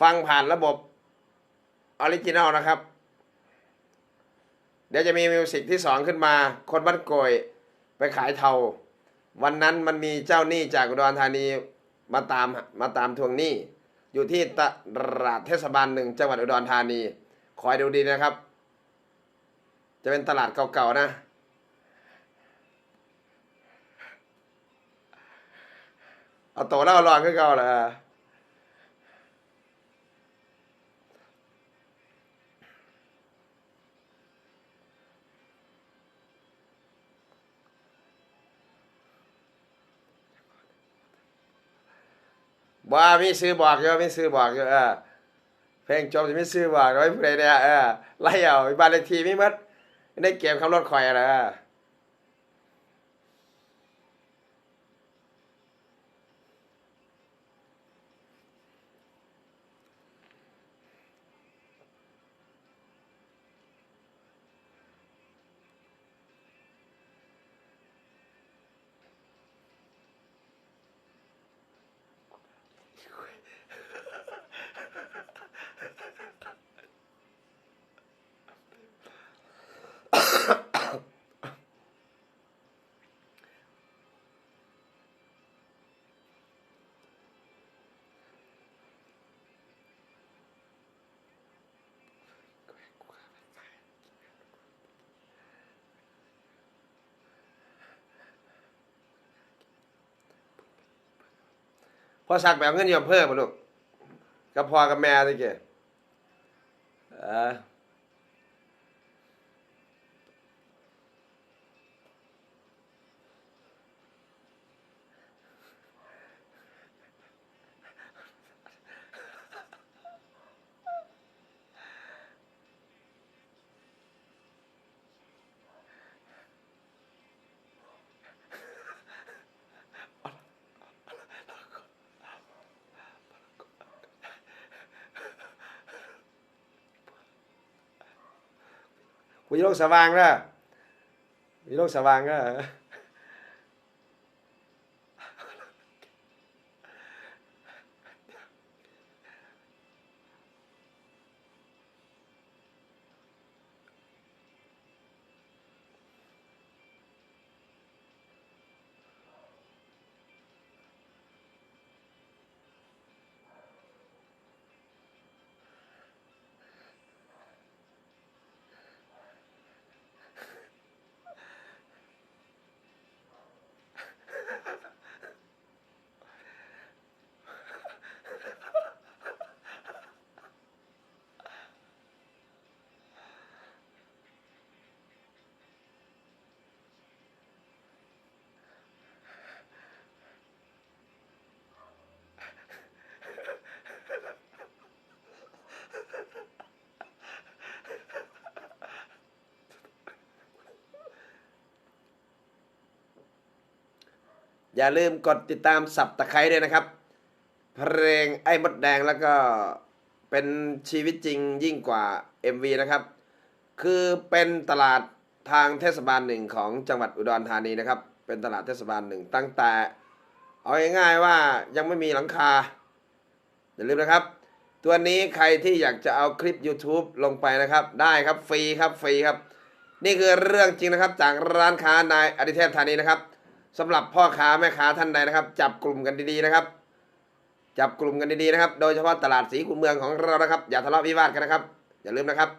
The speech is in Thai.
ฟังผ่านระบบออริจินอลนะครับ เดี๋ยวจะมีมิวสิกที่สองขึ้นมา คนบ้านโกยไปขายเทา วันนั้นมันมีเจ้าหนี้จากอุดรธานีมาตามมาตามทวงหนี้ อยู่ที่ตลาดเทศบาลหนึ่งจังหวัดอุดรธานี คอยดูดีนะครับ จะเป็นตลาดเก่าๆนะเอาโตแล้วเอางขึ้นเก่าเลย บ่มีซื้อบอกเยอะมีซื้อบอกเยอะเออเพลงจบจะมีซื้อบอกไว้ผู้ใดเนี่ยเออไล่เอาบ้านเลขที่มีมัดได้เก็บคำรถคอยอะไรเออ พอสักแบบเงินยอมเพิ่มมาลูกกับพ่อกับแม่ตะเกียเออ กูจะโลกสว่างแอย่าลืมกดติดตามสับตะไคร้ด้วยนะครับ เพลงไอ้มดแดงแล้วก็เป็นชีวิตจริงยิ่งกว่า MV นะครับ คือเป็นตลาดทางเทศบาลหนึ่งของจังหวัดอุดรธานีนะครับ เป็นตลาดเทศบาลหนึ่งตั้งแต่ เอาง่ายๆว่ายังไม่มีหลังคา อย่าลืมนะครับ ตัวนี้ใครที่อยากจะเอาคลิป YouTube ลงไปนะครับ ได้ครับฟรีครับฟรีครับ นี่คือเรื่องจริงนะครับจากร้านค้านายอดิเทพธานีนะครับ สำหรับพ่อค้าแม่ค้าท่านใดนะครับ จับกลุ่มกันดีๆนะครับ จับกลุ่มกันดีๆนะครับ โดยเฉพาะตลาดสีขุนเมืองของเรานะครับ อย่าทะเลาะวิวาทกันนะครับ อย่าลืมนะครับ